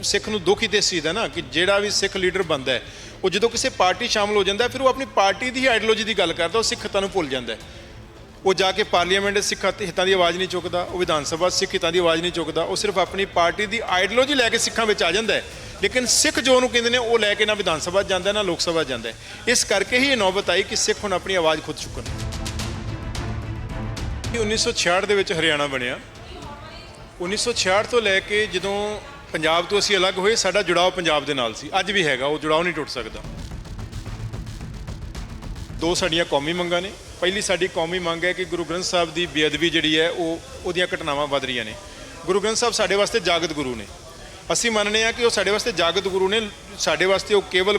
ਸਿੱਖ ਨੂੰ ਦੁੱਖ ਹੀ ਤੇ ਇਸ ਦਾ ਨਾ ਕਿ ਜਿਹੜਾ ਵੀ ਸਿੱਖ ਲੀਡਰ ਬਣਦਾ ਹੈ, ਉਹ ਜਦੋਂ ਕਿਸੇ ਪਾਰਟੀ ਸ਼ਾਮਲ ਹੋ ਜਾਂਦਾ ਫਿਰ ਉਹ ਆਪਣੀ ਪਾਰਟੀ ਦੀ ਆਈਡੀਓਲੋਜੀ ਦੀ ਗੱਲ ਕਰਦਾ, ਉਹ ਸਿੱਖ ਹਿੱਤਾਂ ਨੂੰ ਭੁੱਲ ਜਾਂਦਾ ਉਹ ਜਾ ਕੇ ਪਾਰਲੀਮੈਂਟ ਸਿੱਖ ਹਿੱਤਾਂ ਦੀ ਆਵਾਜ਼ ਨਹੀਂ ਚੁੱਕਦਾ, ਉਹ ਵਿਧਾਨ ਸਭਾ ਸਿੱਖ ਹਿੱਤਾਂ ਦੀ ਆਵਾਜ਼ ਨਹੀਂ ਚੁੱਕਦਾ, ਉਹ ਸਿਰਫ ਆਪਣੀ ਪਾਰਟੀ ਦੀ ਆਈਡੀਓਲੋਜੀ ਲੈ ਕੇ ਸਿੱਖਾਂ ਵਿੱਚ ਆ ਜਾਂਦਾ ਲੇਕਿਨ ਸਿੱਖ ਜੋ ਉਹਨੂੰ ਕਹਿੰਦੇ ਨੇ, ਉਹ ਲੈ ਕੇ ਨਾ ਵਿਧਾਨ ਸਭਾ ਜਾਂਦਾ, ਨਾ ਲੋਕ ਸਭਾ ਜਾਂਦਾ ਇਸ ਕਰਕੇ ਹੀ ਇਹ ਨੌਬਤ ਆਈ ਕਿ ਸਿੱਖ ਹੁਣ ਆਪਣੀ ਆਵਾਜ਼ ਖੁਦ ਚੁੱਕਣ। 1966 ਦੇ ਵਿੱਚ ਹਰਿਆਣਾ ਬਣਿਆ। 1966 ਤੋਂ ਲੈ ਕੇ ਜਦੋਂ ਪੰਜਾਬ ਤੋਂ ਅਸੀਂ ਅਲੱਗ ਹੋਏ, ਸਾਡਾ ਜੁੜਾਓ ਪੰਜਾਬ ਦੇ ਨਾਲ ਸੀ। ਅੱਜ ਵੀ ਹੈਗਾ, ਉਹ ਜੁੜਾਓ ਨਹੀਂ ਟੁੱਟ ਸਕਦਾ। ਦੋ ਸਾਡੀਆਂ ਕੌਮੀ ਮੰਗਾਂ ਨੇ। ਪਹਿਲੀ ਸਾਡੀ ਕੌਮੀ ਮੰਗ ਹੈ ਕਿ ਗੁਰੂ ਗ੍ਰੰਥ ਸਾਹਿਬ ਦੀ ਬੇਅਦਬੀ ਜਿਹੜੀ ਹੈ, ਉਹ ਉਹਦੀਆਂ ਘਟਨਾਵਾਂ ਵੱਧ ਰਹੀਆਂ ਨੇ। ਗੁਰੂ ਗ੍ਰੰਥ ਸਾਹਿਬ ਸਾਡੇ ਵਾਸਤੇ ਜਾਗਤ ਗੁਰੂ ਨੇ। ਅਸੀਂ ਮੰਨਦੇ ਹਾਂ ਕਿ ਉਹ ਸਾਡੇ ਵਾਸਤੇ ਜਾਗਤ ਗੁਰੂ ਨੇ। ਸਾਡੇ ਵਾਸਤੇ ਉਹ ਕੇਵਲ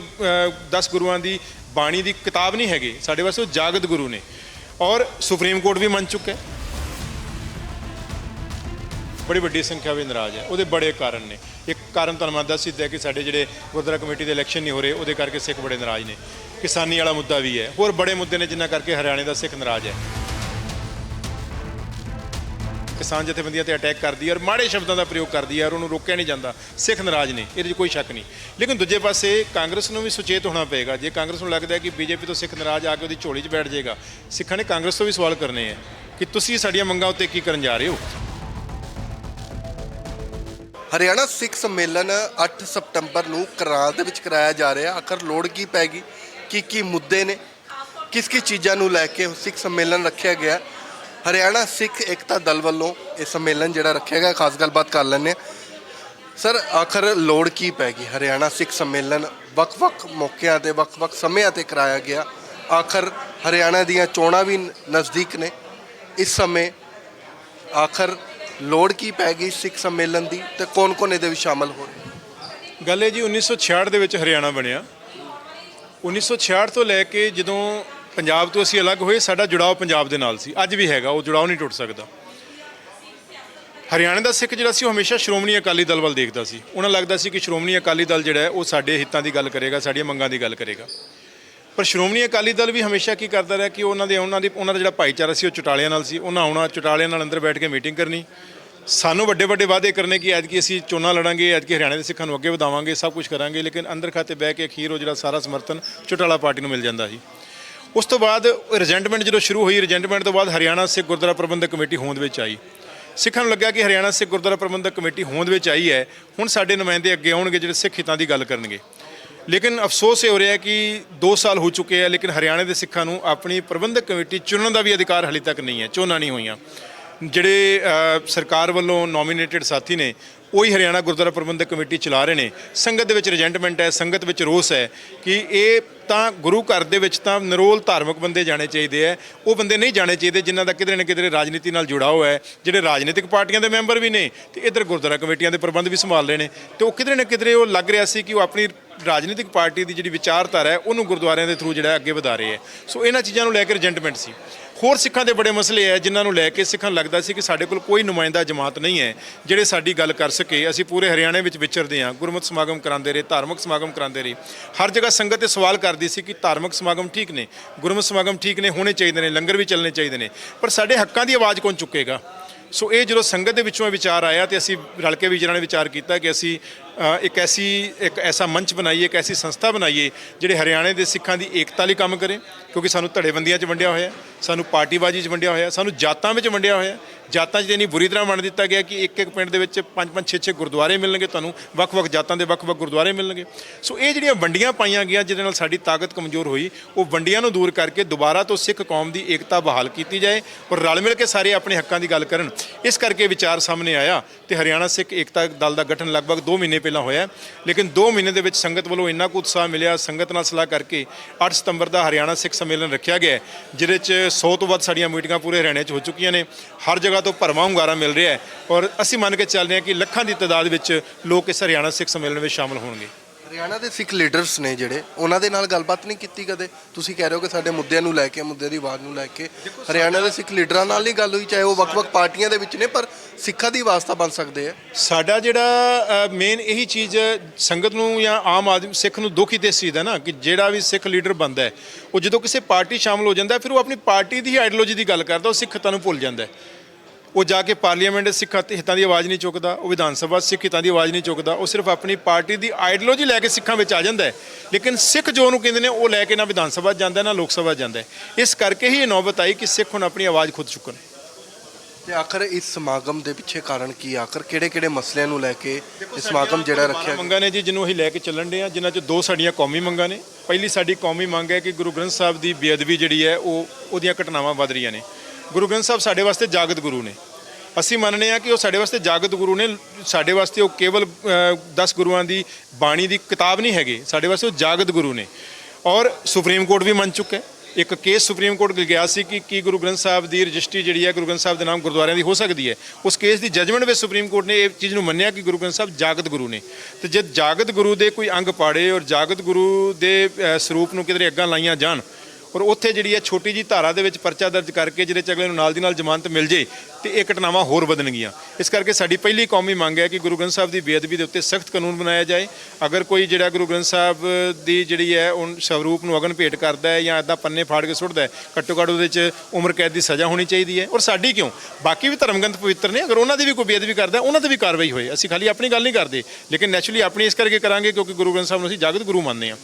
10 ਗੁਰੂਆਂ ਦੀ ਬਾਣੀ ਦੀ ਕਿਤਾਬ ਨਹੀਂ ਹੈਗੀ। ਸਾਡੇ ਵਾਸਤੇ ਉਹ ਜਾਗਤ ਗੁਰੂ ਨੇ। ਔਰ ਸੁਪਰੀਮ ਕੋਰਟ ਵੀ ਮੰਨ ਚੁੱਕਾ ਹੈ। ਬੜੀ ਵੱਡੀ ਸੰਖਿਆ ਵਿੱਚ ਨਾਰਾਜ਼ ਹੈ। ਉਹਦੇ ਬੜੇ ਕਾਰਨ ਨੇ। ਇੱਕ ਕਾਰਨ ਤੁਹਾਨੂੰ ਮੈਂ ਦੱਸ ਦਿੱਤਾ ਕਿ ਸਾਡੇ ਜਿਹੜੇ ਗੁਰਦੁਆਰਾ ਕਮੇਟੀ ਦੇ ਇਲੈਕਸ਼ਨ ਨਹੀਂ ਹੋ ਰਹੇ, ਉਹਦੇ ਕਰਕੇ ਸਿੱਖ ਬੜੇ ਨਾਰਾਜ਼ ਨੇ। ਕਿਸਾਨੀ ਵਾਲਾ ਮੁੱਦਾ ਵੀ ਹੈ। ਹੋਰ ਬੜੇ ਮੁੱਦੇ ਨੇ ਜਿਨ੍ਹਾਂ ਕਰਕੇ ਹਰਿਆਣੇ ਦਾ ਸਿੱਖ ਨਾਰਾਜ਼ ਹੈ। ਕਿਸਾਨ ਜਥੇਬੰਦੀਆਂ ਤੇ ਅਟੈਕ ਕਰਦੀ ਹੈ ਔਰ ਮਾੜੇ ਸ਼ਬਦਾਂ ਦਾ ਪ੍ਰਯੋਗ ਕਰਦੀ ਹੈ ਔਰ ਉਹਨੂੰ ਰੋਕਿਆ ਨਹੀਂ ਜਾਂਦਾ। ਸਿੱਖ ਨਾਰਾਜ਼ ਨੇ। ਇਹਦੇ 'ਚ ਕੋਈ ਸ਼ੱਕ ਨਹੀਂ। ਲੇਕਿਨ ਦੂਜੇ ਪਾਸੇ ਕਾਂਗਰਸ ਨੂੰ ਵੀ ਸੁਚੇਤ ਹੋਣਾ ਪਏਗਾ। ਜੇ ਕਾਂਗਰਸ ਨੂੰ ਲੱਗਦਾ ਹੈ ਕਿ ਬੀਜੇਪੀ ਤੋਂ ਸਿੱਖ ਨਾਰਾਜ਼ ਆ ਕੇ ਉਹਦੀ ਝੋਲੀ 'ਚ ਬੈਠ ਜਾਏਗਾ, ਸਿੱਖਾਂ ਨੇ ਕਾਂਗਰਸ ਤੋਂ ਵੀ ਸਵਾਲ ਕਰਨੇ ਹੈ ਕਿ ਤੁਸੀਂ ਸਾਡੀਆਂ ਮੰਗਾਂ ਉੱਤੇ ਕੀ ਕਰਨ ਜਾ ਰਹੇ ਹੋ? ਹਰਿਆਣਾ ਸਿੱਖ ਸੰਮੇਲਨ 8 ਸਤੰਬਰ ਨੂੰ ਕਰਾਰ ਦੇ ਵਿੱਚ ਕਰਾਇਆ ਜਾ ਰਿਹਾ। ਆਖਰ ਲੋੜ ਕੀ ਪੈ ਗਈ? ਕੀ ਕੀ ਮੁੱਦੇ ਨੇ? ਕਿਸ ਕਿਸ ਚੀਜ਼ਾਂ ਨੂੰ ਲੈ ਕੇ ਸਿੱਖ ਸੰਮੇਲਨ ਰੱਖਿਆ ਗਿਆ? ਹਰਿਆਣਾ ਸਿੱਖ ਏਕਤਾ ਦਲ ਵੱਲੋਂ ਇਹ ਸੰਮੇਲਨ ਜਿਹੜਾ ਰੱਖਿਆ ਗਿਆ, ਖਾਸ ਗੱਲਬਾਤ ਕਰ ਲੈਂਦੇ ਹਾਂ। ਸਰ, ਆਖਰ ਲੋੜ ਕੀ ਪੈ ਗਈ? ਹਰਿਆਣਾ ਸਿੱਖ ਸੰਮੇਲਨ ਵੱਖ-ਵੱਖ ਮੌਕਿਆਂ ਤੇ ਵੱਖ-ਵੱਖ ਸਮਿਆਂ ਤੇ ਕਰਾਇਆ ਗਿਆ। ਆਖਰ ਹਰਿਆਣਾ ਦੀਆਂ ਚੋਣਾਂ ਵੀ ਨਜ਼ਦੀਕ ਨੇ। ਇਸ ਸਮੇਂ ਆਖਰ ਲੋੜ ਕੀ ਪੈ ਗਈ ਸਿੱਖ ਸੰਮੇਲਨ ਦੀ ਤੇ ਕੌਣ-ਕੌਣ ਇਹਦੇ ਵਿੱਚ ਸ਼ਾਮਲ ਹੋ ਰਹੇ ਗੱਲ ਹੈ ਜੀ 1966 ਦੇ ਵਿੱਚ ਹਰਿਆਣਾ ਬਣਿਆ। 1966 ਤੋਂ ਲੈ ਕੇ ਜਦੋਂ ਪੰਜਾਬ ਤੋਂ ਅਸੀਂ ਅਲੱਗ ਹੋਏ, ਸਾਡਾ ਜੁੜਾਓ ਪੰਜਾਬ ਦੇ ਨਾਲ ਸੀ। ਅੱਜ ਵੀ ਹੈਗਾ, ਉਹ ਜੁੜਾਓ ਨਹੀਂ ਟੁੱਟ ਸਕਦਾ। ਹਰਿਆਣਾ ਦਾ ਸਿੱਖ ਜਿਹੜਾ ਸੀ, ਉਹ ਹਮੇਸ਼ਾ ਸ਼੍ਰੋਮਣੀ ਅਕਾਲੀ ਦਲ ਵੱਲ ਦੇਖਦਾ ਸੀ। ਉਹਨਾਂ ਲੱਗਦਾ ਸੀ ਕਿ ਸ਼੍ਰੋਮਣੀ ਅਕਾਲੀ ਦਲ ਜਿਹੜਾ ਹੈ, ਉਹ ਸਾਡੇ ਹਿੱਤਾਂ ਦੀ ਗੱਲ ਕਰੇਗਾ, ਸਾਡੀਆਂ ਮੰਗਾਂ ਦੀ ਗੱਲ ਕਰੇਗਾ। ਪਰ ਸ਼੍ਰੋਮਣੀ ਅਕਾਲੀ ਦਲ ਵੀ ਹਮੇਸ਼ਾ ਕੀ ਕਰਦਾ ਰਿਹਾ ਕਿ ਉਹਨਾਂ ਦੇ, ਉਹਨਾਂ ਦੀ, ਉਹਨਾਂ ਦਾ ਜਿਹੜਾ ਭਾਈਚਾਰਾ ਸੀ ਉਹ ਚਟਾਲਿਆਂ ਨਾਲ ਸੀ। ਉਹਨਾਂ ਆਉਣਾ, ਚਟਾਲਿਆਂ ਨਾਲ ਅੰਦਰ ਬੈਠ ਕੇ ਮੀਟਿੰਗ ਕਰਨੀ। ਸਾਨੂੰ ਵੱਡੇ ਵੱਡੇ ਵਾਅਦੇ ਕਰਨੇ ਕਿ ਐਤਕੀ ਅਸੀਂ ਚੋਣਾਂ ਲੜਾਂਗੇ, ਐਤਕੀ ਹਰਿਆਣਾ ਦੇ ਸਿੱਖਾਂ ਨੂੰ ਅੱਗੇ ਵਧਾਵਾਂਗੇ, ਸਭ ਕੁਝ ਕਰਾਂਗੇ, ਲੇਕਿਨ ਅੰਦਰ ਖਾਤੇ ਬਹਿ ਕੇ ਅਖੀਰ ਉਹ ਜਿਹੜਾ ਸਾਰਾ ਸਮਰਥਨ ਚਟਾਲਾ ਪਾਰਟੀ ਨੂੰ ਮਿਲ ਜਾਂਦਾ ਸੀ। ਉਸ ਤੋਂ ਬਾਅਦ ਰਿਜੈਂਟਮੈਂਟ ਜਦੋਂ ਸ਼ੁਰੂ ਹੋਈ ਰਿਜੈਂਟਮੈਂਟ ਤੋਂ ਬਾਅਦ ਹਰਿਆਣਾ ਸਿੱਖ ਗੁਰਦੁਆਰਾ ਪ੍ਰਬੰਧਕ ਕਮੇਟੀ ਹੋਂਦ ਵਿੱਚ ਆਈ। ਸਿੱਖਾਂ ਨੂੰ ਲੱਗਿਆ ਕਿ ਹਰਿਆਣਾ ਸਿੱਖ ਗੁਰਦੁਆਰਾ ਪ੍ਰਬੰਧਕ ਕਮੇਟੀ ਹੋਂਦ ਵਿੱਚ ਆਈ ਹੈ। ਹੁਣ ਸਾਡੇ ਨੁਮਾਇੰਦੇ ਅੱਗੇ ਆਉਣਗੇ, ਜਿਹੜੇ ਸਿੱਖ ਹਿੱਤਾਂ ਦੀ ਗੱਲ ਕਰਨਗੇ। ਲੇਕਿਨ ਅਫਸੋਸ ਇਹ ਹੋ ਰਿਹਾ ਕਿ 2 ਸਾਲ ਹੋ ਚੁੱਕੇ ਆ, ਲੇਕਿਨ ਹਰਿਆਣੇ ਦੇ ਸਿੱਖਾਂ ਨੂੰ ਆਪਣੀ ਪ੍ਰਬੰਧਕ ਕਮੇਟੀ ਚੁਣਨ ਦਾ ਵੀ ਅਧਿਕਾਰ ਹਾਲੇ ਤੱਕ ਨਹੀਂ ਹੈ ਚੋਣਾਂ ਨਹੀਂ ਹੋਈਆਂ। ਜਿਹੜੇ ਸਰਕਾਰ ਵੱਲੋਂ ਨੋਮੀਨੇਟਡ ਸਾਥੀ ਨੇ, ਉਹੀ ਹਰਿਆਣਾ ਗੁਰਦੁਆਰਾ ਪ੍ਰਬੰਧਕ ਕਮੇਟੀ ਚਲਾ ਰਹੇ ਨੇ। ਸੰਗਤ ਦੇ ਵਿੱਚ ਰਜੈਂਟਮੈਂਟ ਹੈ, ਸੰਗਤ ਵਿੱਚ ਰੋਸ ਹੈ ਕਿ ਇਹ ਤਾਂ ਗੁਰੂ ਘਰ ਦੇ ਵਿੱਚ ਤਾਂ ਨਿਰੋਲ ਧਾਰਮਿਕ ਬੰਦੇ ਜਾਣੇ ਚਾਹੀਦੇ ਆ ਉਹ ਬੰਦੇ ਨਹੀਂ ਜਾਣੇ ਚਾਹੀਦੇ ਜਿਨ੍ਹਾਂ ਦਾ ਕਿਧਰੇ ਨਾ ਕਿਧਰੇ ਰਾਜਨੀਤੀ ਨਾਲ ਜੁੜਾ ਹੋਇਆ ਹੈ। ਜਿਹੜੇ ਰਾਜਨੀਤਿਕ ਪਾਰਟੀਆਂ ਦੇ ਮੈਂਬਰ ਵੀ ਨੇ ਤੇ ਇਧਰ ਗੁਰਦੁਆਰਾ ਕਮੇਟੀਆਂ ਦੇ ਪ੍ਰਬੰਧ ਵੀ ਸੰਭਾਲ ਰਹੇ ਨੇ। ਤੇ ਉਹ ਕਿਧਰੇ ਨਾ ਕਿਧਰੇ ਉਹ ਲੱਗ ਰਿਹਾ ਸੀ ਕਿ ਉਹ ਆਪਣੀ ਰਾਜਨੀਤਿਕ ਪਾਰਟੀ ਦੀ ਜਿਹੜੀ ਵਿਚਾਰਧਾਰਾ ਹੈ, ਉਹਨੂੰ ਗੁਰਦੁਆਰਿਆਂ ਦੇ ਥਰੂ ਜਿਹੜਾ ਅੱਗੇ ਵਧਾ ਰਹੇ ਹੈ। ਸੋ ਇਹਨਾਂ ਚੀਜ਼ਾਂ ਨੂੰ ਲੈ ਕੇ ਰਜੈਂਟਮੈਂਟ ਸੀ। ਹੋਰ ਸਿੱਖਾਂ ਦੇ ਬੜੇ ਮਸਲੇ ਹੈ, ਜਿਨ੍ਹਾਂ ਨੂੰ ਲੈ ਕੇ ਸਿੱਖਾਂ ਨੂੰ ਲੱਗਦਾ ਸੀ ਕਿ ਸਾਡੇ ਕੋਲ ਕੋਈ ਨੁਮਾਇੰਦਾ ਜਮਾਤ ਨਹੀਂ ਹੈ, ਜਿਹੜੇ ਸਾਡੀ ਗੱਲ ਕਰ ਸਕੇ। ਅਸੀਂ ਪੂਰੇ ਹਰਿਆਣੇ ਵਿੱਚ ਵਿਚਰਦੇ ਹਾਂ, ਗੁਰਮਤਿ ਸਮਾਗਮ ਕਰਾਉਂਦੇ ਰਹੇ, ਧਾਰਮਿਕ ਸਮਾਗਮ ਕਰਾਉਂਦੇ ਰਹੇ। ਹਰ ਜਗ੍ਹਾ ਸੰਗਤ ਤੇ ਸਵਾਲ ਕਰਦੀ ਸੀ ਕਿ ਧਾਰਮਿਕ ਸਮਾਗਮ ਠੀਕ ਨੇ, ਗੁਰਮਤਿ ਸਮਾਗਮ ਠੀਕ ਨੇ, ਹੋਣੇ ਚਾਹੀਦੇ ਨੇ, ਲੰਗਰ ਵੀ ਚੱਲਣੇ ਚਾਹੀਦੇ ਨੇ। ਪਰ ਸਾਡੇ ਹੱਕਾਂ ਦੀ ਆਵਾਜ਼ ਕੌਣ ਚੁੱਕੇਗਾ? ਸੋ ਇਹ ਜਦੋਂ ਸੰਗਤ ਦੇ ਵਿੱਚੋਂ ਵਿਚਾਰ ਆਇਆ ਤੇ ਅਸੀਂ ਰਲ ਕੇ ਵੀ ਜਿਹਨਾਂ ਨੇ ਵਿਚਾਰ ਕੀਤਾ ਕਿ ਅਸੀਂ ਇੱਕ ਐਸੀ, ਇੱਕ ਐਸਾ ਮੰਚ ਬਣਾਈਏ, ਇੱਕ ਐਸੀ ਸੰਸਥਾ ਬਣਾਈਏ, ਜਿਹੜੇ ਹਰਿਆਣੇ ਦੇ ਸਿੱਖਾਂ ਦੀ ਏਕਤਾ ਲਈ ਕੰਮ ਕਰੇ, ਕਿਉਂਕਿ ਸਾਨੂੰ ਧੜੇਬੰਦੀਆਂ 'ਚ ਵੰਡਿਆ ਹੋਇਆ, ਸਾਨੂੰ ਪਾਰਟੀਬਾਜ਼ੀ 'ਚ ਵੰਡਿਆ ਹੋਇਆ, ਸਾਨੂੰ ਜਾਤਾਂ ਵਿੱਚ ਵੰਡਿਆ ਹੋਇਆ। ਜਾਤਾਂ 'ਚ ਇੰਨੀ ਬੁਰੀ ਤਰ੍ਹਾਂ ਵੰਡ ਦਿੱਤਾ ਗਿਆ ਕਿ ਇੱਕ ਇੱਕ ਪਿੰਡ ਦੇ ਵਿੱਚ ਪੰਜ ਪੰਜ, ਛੇ ਛੇ ਗੁਰਦੁਆਰੇ ਮਿਲਣਗੇ ਤੁਹਾਨੂੰ, ਵੱਖ-ਵੱਖ ਜਾਤਾਂ ਦੇ ਵੱਖ-ਵੱਖ ਗੁਰਦੁਆਰੇ ਮਿਲਣਗੇ। ਸੋ ਇਹ ਜਿਹੜੀਆਂ ਵੰਡੀਆਂ ਪਾਈਆਂ ਗਈਆਂ, ਜਿਹਦੇ ਨਾਲ ਸਾਡੀ ਤਾਕਤ ਕਮਜ਼ੋਰ ਹੋਈ, ਉਹ ਵੰਡੀਆਂ ਨੂੰ ਦੂਰ ਕਰਕੇ ਦੁਬਾਰਾ ਤੋਂ ਸਿੱਖ ਕੌਮ ਦੀ ਏਕਤਾ ਬਹਾਲ ਕੀਤੀ ਜਾਏ ਔਰ ਰਲ ਮਿਲ ਕੇ ਸਾਰੇ ਆਪਣੇ ਹੱਕਾਂ ਦੀ ਗੱਲ ਕਰਨ। ਇਸ ਕਰਕੇ ਵਿਚਾਰ ਸਾਹਮਣੇ ਆਇਆ ਤੇ ਹਰਿਆਣਾ ਸਿੱਖ ਏਕਤਾ ਦਲ ਦਾ ਗਠਨ ਲਗਭਗ 2 ਮਹੀਨੇ ਪਹਿਲਾਂ ਹੋਇਆ। ਲੇਕਿਨ 2 ਮਹੀਨੇ ਦੇ ਵਿੱਚ ਸੰਗਤ ਵੱਲੋਂ ਇੰਨਾ ਕੁ ਉਤਸ਼ਾਹ ਮਿਲਿਆ ਸੰਗਤ ਨਾਲ ਸਲਾਹ ਕਰਕੇ 8 ਸਤੰਬਰ ਦਾ ਹਰਿਆਣਾ ਸਿੱਖ ਸੰਮੇਲਨ ਰੱਖਿਆ ਗਿਆ ਜਿਹਦੇ 'ਚ 100 ਤੋਂ ਵੱਧ ਸਾਡੀਆਂ ਮੀਟਿੰਗਾਂ ਪੂਰੇ ਹਰਿਆਣੇ 'ਚ ਹੋ ਚੁੱਕੀਆਂ ਨੇ। ਹਰ ਜਗ੍ਹਾ ਤੋਂ ਭਰਵਾਂ ਹੁੰਗਾਰਾ ਮਿਲ ਰਿਹਾ ਹੈ ਔਰ ਅਸੀਂ ਮੰਨ ਕੇ ਚੱਲ ਰਹੇ ਹਾਂ ਕਿ ਲੱਖਾਂ ਦੀ ਤਾਦਾਦ ਵਿੱਚ ਲੋਕ ਇਸ ਹਰਿਆਣਾ ਸਿੱਖ ਸੰਮੇਲਨ ਵਿੱਚ ਸ਼ਾਮਲ ਹੋਣਗੇ। ਹਰਿਆਣਾ ਦੇ ਸਿੱਖ ਲੀਡਰਸ ਨੇ ਜਿਹੜੇ ਉਹਨਾਂ ਦੇ ਨਾਲ ਗੱਲਬਾਤ ਨਹੀਂ ਕੀਤੀ ਕਦੇ? ਤੁਸੀਂ ਕਹਿ ਰਹੇ ਹੋ ਕਿ ਸਾਡੇ ਮੁੱਦਿਆਂ ਨੂੰ ਲੈ ਕੇ ਮੁੱਦੇ ਦੀ ਆਵਾਜ਼ ਨੂੰ ਲੈ ਕੇ ਹਰਿਆਣਾ ਦੇ ਸਿੱਖ ਲੀਡਰਾਂ ਨਾਲ ਨਹੀਂ ਗੱਲ ਹੋਈ ਚਾਹੇ ਉਹ ਵੱਖ-ਵੱਖ ਪਾਰਟੀਆਂ ਦੇ ਵਿੱਚ ਨੇ ਪਰ ਸਿੱਖਾਂ ਦੀ ਵਾਸਤਾ ਬਣ ਸਕਦੇ ਆ? ਸਾਡਾ ਜਿਹੜਾ ਮੇਨ ਇਹੀ ਚੀਜ਼ ਸੰਗਤ ਨੂੰ ਜਾਂ ਆਮ ਆਦਮੀ, ਸਿੱਖ ਨੂੰ ਦੁੱਖ ਹੀ ਤੇ ਚੀਜ਼ ਦਾ ਨਾ, ਕਿ ਜਿਹੜਾ ਵੀ ਸਿੱਖ ਲੀਡਰ ਬਣਦਾ ਹੈ, ਉਹ ਜਦੋਂ ਕਿਸੇ ਪਾਰਟੀ ਸ਼ਾਮਲ ਹੋ ਜਾਂਦਾ ਫਿਰ ਉਹ ਆਪਣੀ ਪਾਰਟੀ ਦੀ ਆਈਡੀਓਲੋਜੀ ਦੀ ਗੱਲ ਕਰਦਾ, ਉਹ ਸਿੱਖ ਹਿੱਤਾਂ ਨੂੰ ਭੁੱਲ ਜਾਂਦਾ ਉਹ ਜਾ ਕੇ ਪਾਰਲੀਮੈਂਟ ਦੇ ਸਿੱਖ ਹਿੱਤ- ਹਿੱਤਾਂ ਦੀ ਆਵਾਜ਼ ਨਹੀਂ ਚੁੱਕਦਾ, ਉਹ ਵਿਧਾਨ ਸਭਾ ਸਿੱਖ ਹਿੱਤਾਂ ਦੀ ਆਵਾਜ਼ ਨਹੀਂ ਚੁੱਕਦਾ, ਉਹ ਸਿਰਫ ਆਪਣੀ ਪਾਰਟੀ ਦੀ ਆਈਡੀਓਲੋਜੀ ਲੈ ਕੇ ਸਿੱਖਾਂ ਵਿੱਚ ਆ ਜਾਂਦਾ ਹੈ। ਲੇਕਿਨ ਸਿੱਖ ਜੋ ਉਹਨੂੰ ਕਹਿੰਦੇ ਨੇ, ਉਹ ਲੈ ਕੇ ਨਾ ਵਿਧਾਨ ਸਭਾ 'ਚ ਜਾਂਦਾ, ਨਾ ਲੋਕ ਸਭਾ ਜਾਂਦਾ ਇਸ ਕਰਕੇ ਹੀ ਇਹ ਨੌਬਤ ਆਈ ਕਿ ਸਿੱਖ ਹੁਣ ਆਪਣੀ ਆਵਾਜ਼ ਖੁਦ ਚੁੱਕਣ। ਤੇ ਆਖਰ ਇਸ ਸਮਾਗਮ ਦੇ ਪਿੱਛੇ ਕਾਰਨ ਕੀ? ਆਖਰ ਕਿਹੜੇ ਕਿਹੜੇ ਮਸਲਿਆਂ ਨੂੰ ਲੈ ਕੇ ਇਹ ਸਮਾਗਮ ਜਿਹੜਾ ਰੱਖਿਆ ਗਿਆ? ਮੰਗਾਂ ਨੇ ਜੀ ਜਿਹਨੂੰ ਅਸੀਂ ਲੈ ਕੇ ਚੱਲਣ ਦੇ ਆ ਜਿਨ੍ਹਾਂ 'ਚ ਦੋ ਸਾਡੀਆਂ ਕੌਮੀ ਮੰਗਾਂ ਨੇ। ਪਹਿਲੀ ਸਾਡੀ ਕੌਮੀ ਮੰਗ ਹੈ ਕਿ ਗੁਰੂ ਗ੍ਰੰਥ ਸਾਹਿਬ ਦੀ ਬੇਅਦਬੀ ਜਿਹੜੀ ਹੈ ਉਹ ਉਹਦੀਆਂ ਘਟਨਾਵਾਂ ਵੱਧ ਰਹੀਆਂ ਨੇ। ਗੁਰੂ ਗ੍ਰੰਥ ਸਾਹਿਬ ਸਾਡੇ ਵਾਸਤੇ ਜਾਗਤ ਗੁਰੂ ਨੇ। ਅਸੀਂ ਮੰਨਦੇ ਆ ਕਿ ਉਹ ਸਾਡੇ ਵਾਸਤੇ ਜਾਗਤ ਗੁਰੂ ਨੇ। ਸਾਡੇ ਵਾਸਤੇ ਉਹ ਕੇਵਲ 10 ਗੁਰੂਆਂ ਦੀ ਬਾਣੀ ਦੀ ਕਿਤਾਬ ਨਹੀਂ ਹੈਗੇ। ਸਾਡੇ ਵਾਸਤੇ ਉਹ ਜਾਗਤ ਗੁਰੂ ਨੇ। ਔਰ ਸੁਪਰੀਮ ਕੋਰਟ ਵੀ ਮੰਨ ਚੁੱਕਾ ਹੈ। ਇੱਕ ਕੇਸ ਸੁਪਰੀਮ ਕੋਰਟ ਗਿਆ ਸੀ ਕਿ ਕੀ ਗੁਰੂ ਗ੍ਰੰਥ ਸਾਹਿਬ ਦੀ ਰਜਿਸਟਰੀ ਜਿਹੜੀ ਹੈ ਗੁਰੂ ਗ੍ਰੰਥ ਸਾਹਿਬ ਦੇ ਨਾਮ ਗੁਰਦੁਆਰਿਆਂ ਦੀ ਹੋ ਸਕਦੀ ਹੈ। ਉਸ ਕੇਸ ਦੀ ਜਜਮੈਂਟ ਵਿੱਚ ਸੁਪਰੀਮ ਕੋਰਟ ਨੇ ਇਹ ਚੀਜ਼ ਨੂੰ ਮੰਨਿਆ ਕਿ ਗੁਰੂ ਗ੍ਰੰਥ ਸਾਹਿਬ ਜਾਗਤ ਗੁਰੂ ਨੇ। ਤੇ ਜੇ ਜਾਗਤ ਗੁਰੂ ਦੇ ਕੋਈ ਅੰਗ ਪਾੜੇ ਔਰ ਜਾਗਤ ਗੁਰੂ ਦੇ ਸਰੂਪ ਨੂੰ ਕਿਧਰੇ ਅੱਗਾਂ ਲਾਈਆਂ ਜਾਣ ਔਰ ਉੱਥੇ ਜਿਹੜੀ ਹੈ ਛੋਟੀ ਜੀ ਧਾਰਾ ਦੇ ਵਿੱਚ ਪਰਚਾ ਦਰਜ ਕਰਕੇ ਜਿਹਦੇ ਚ ਅਗਲੇ ਨੂੰ ਨਾਲ ਦੀ ਨਾਲ ਜ਼ਮਾਨਤ ਮਿਲ ਜੇ ਤੇ ਇਹ ਘਟਨਾਵਾਂ ਹੋਰ ਵਧਣਗੀਆਂ। ਇਸ ਕਰਕੇ ਸਾਡੀ ਪਹਿਲੀ ਕੌਮੀ ਮੰਗ ਹੈ ਕਿ ਗੁਰੂ ਗ੍ਰੰਥ ਸਾਹਿਬ ਦੀ ਬੇਅਦਬੀ ਦੇ ਉੱਤੇ ਸਖਤ ਕਾਨੂੰਨ ਬਣਾਇਆ ਜਾਏ। ਅਗਰ ਕੋਈ ਜਿਹੜਾ ਗੁਰੂ ਗ੍ਰੰਥ ਸਾਹਿਬ ਦੀ ਜਿਹੜੀ ਹੈ ਉਹ ਸਵਰੂਪ ਨੂੰ ਅਗਨ ਭੇਟ ਕਰਦਾ ਹੈ ਜਾਂ ਇਦਾਂ ਪੰਨੇ ਫਾੜ ਕੇ ਸੁੱਟਦਾ ਹੈ ਘੱਟੋ ਘੱਟ ਉਹਦੇ 'ਚ ਉਮਰ ਕੈਦ ਦੀ ਸਜ਼ਾ ਹੋਣੀ ਚਾਹੀਦੀ ਹੈ। ਔਰ ਸਾਡੀ ਕਿਉਂ? ਬਾਕੀ ਵੀ ਧਰਮ ਗ੍ਰੰਥ ਪਵਿੱਤਰ ਨੇ, ਅਗਰ ਉਹਨਾਂ ਦੀ ਵੀ ਕੋਈ ਬੇਅਦਬੀ ਕਰਦਾ ਉਹਨਾਂ ਤੇ ਵੀ ਕਾਰਵਾਈ ਹੋਏ। ਅਸੀਂ ਖਾਲੀ ਆਪਣੀ ਗੱਲ ਨਹੀਂ ਕਰਦੇ, ਲੇਕਿਨ ਨੈਚੁਰਲੀ ਆਪਣੀ ਇਸ ਕਰਕੇ ਕਰਾਂਗੇ ਕਿਉਂਕਿ ਗੁਰੂ ਗ੍ਰੰਥ ਸਾਹਿਬ ਨੂੰ ਅਸੀਂ ਜਾਗਤ ਗੁਰੂ ਮੰਨਦੇ ਹਾਂ।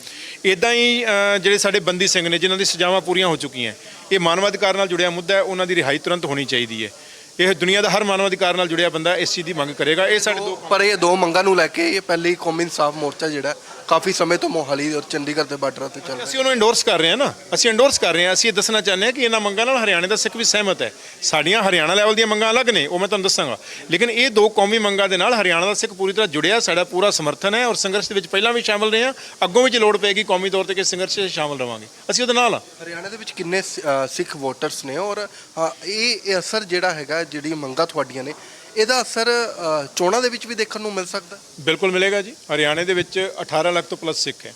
ਇਦਾਂ ਹੀ ਜਿਹੜੇ ਸਾਡੇ ਬੰਦੀ ਸਿੰਘ ਨੇ, ਜਿਨ੍ਹਾਂ ਦੀ ਸਜ਼ਾਵਾਂ ਪੂਰੀਆਂ ਹੋ ਚੁੱਕੀਆਂ। ਇਹ ਮਾਨਵਾਧਿਕਾਰ ਨਾਲ ਜੁੜਿਆ ਮੁੱਦਾ ਹੈ, ਉਹਨਾਂ ਦੀ ਰਿਹਾਈ ਤੁਰੰਤ ਹੋਣੀ ਚਾਹੀਦੀ ਹੈ। ਇਹ ਦੁਨੀਆ ਦਾ ਹਰ ਮਾਨਵਾਧਿਕਾਰ ਨਾਲ ਜੁੜਿਆ ਬੰਦਾ ਇਸ ਚੀਜ਼ ਦੀ ਮੰਗ ਕਰੇਗਾ। ਇਹ ਸਾਡੇ ਦੋ ਪਰ ਇਹ ਦੋ ਮੰਗਾਂ ਨੂੰ ਲੈ ਕੇ ਇਹ ਪਹਿਲੇ ਹੀ ਕੌਮੀ ਇਨਸਾਫ ਮੋਰਚਾ ਜਿਹੜਾ ਕਾਫੀ ਸਮੇਂ ਤੋਂ ਮੋਹਾਲੀ ਔਰ ਚੰਡੀਗੜ੍ਹ ਦੇ ਬਾਰਡਰਾਂ ਤੇ ਚੱਲ ਰਿਹਾ। ਅਸੀਂ ਉਹਨੂੰ ਇੰਡੋਰਸ ਕਰ ਰਹੇ ਹਾਂ ਨਾ। ਅਸੀਂ ਇੰਡੋਰਸ ਕਰ ਰਹੇ ਹਾਂ। ਅਸੀਂ ਇਹ ਦੱਸਣਾ ਚਾਹੁੰਦੇ ਹਾਂ ਕਿ ਇਹਨਾਂ ਮੰਗਾਂ ਨਾਲ ਹਰਿਆਣੇ ਦਾ ਸਿੱਖ ਵੀ ਸਹਿਮਤ ਹੈ। ਸਾਡੀਆਂ ਹਰਿਆਣਾ ਲੈਵਲ ਦੀਆਂ ਮੰਗਾਂ ਅਲੱਗ ਨੇ ਉਹ ਮੈਂ ਤੁਹਾਨੂੰ ਦੱਸਾਂਗਾ। ਲੇਕਿਨ ਇਹ ਦੋ ਕੌਮੀ ਮੰਗਾਂ ਦੇ ਨਾਲ ਹਰਿਆਣਾ ਦਾ ਸਿੱਖ ਪੂਰੀ ਤਰ੍ਹਾਂ ਜੁੜਿਆ ਸਾਡਾ ਪੂਰਾ ਸਮਰਥਨ ਹੈ ਔਰ ਸੰਘਰਸ਼ ਦੇ ਵਿੱਚ ਪਹਿਲਾਂ ਵੀ ਸ਼ਾਮਲ ਰਹੇ ਹਾਂ। ਅੱਗੋਂ ਵੀ ਜੇ ਲੋੜ ਪਏਗੀ ਕੌਮੀ ਤੌਰ ਤੇ ਕਿ ਸੰਘਰਸ਼ 'ਚ ਸ਼ਾਮਲ ਰਵਾਂਗੇ। ਅਸੀਂ ਉਹਦੇ ਨਾਲ ਹਾਂ। ਹਰਿਆਣਾ ਦੇ ਵਿੱਚ ਕਿੰਨੇ ਸਿੱਖ ਵੋਟਰਸ ਨੇ ਔਰ ਇਹ ਅਸਰ ਜਿਹੜਾ ਹੈਗਾ ਜਿਹੜੀ ਮੰਗਾਂ ਤੁਹਾਡੀਆਂ ਨੇ, ਇਹਦਾ ਅਸਰ ਚੋਣਾਂ ਦੇ ਵਿੱਚ ਵੀ ਦੇਖਣ ਨੂੰ ਮਿਲ ਸਕਦਾ? ਬਿਲਕੁਲ ਮਿਲੇਗਾ ਜੀ। ਹਰਿਆਣੇ ਦੇ ਵਿੱਚ 18 ਲੱਖ ਤੋਂ ਪਲੱਸ ਸਿੱਖ ਹੈ।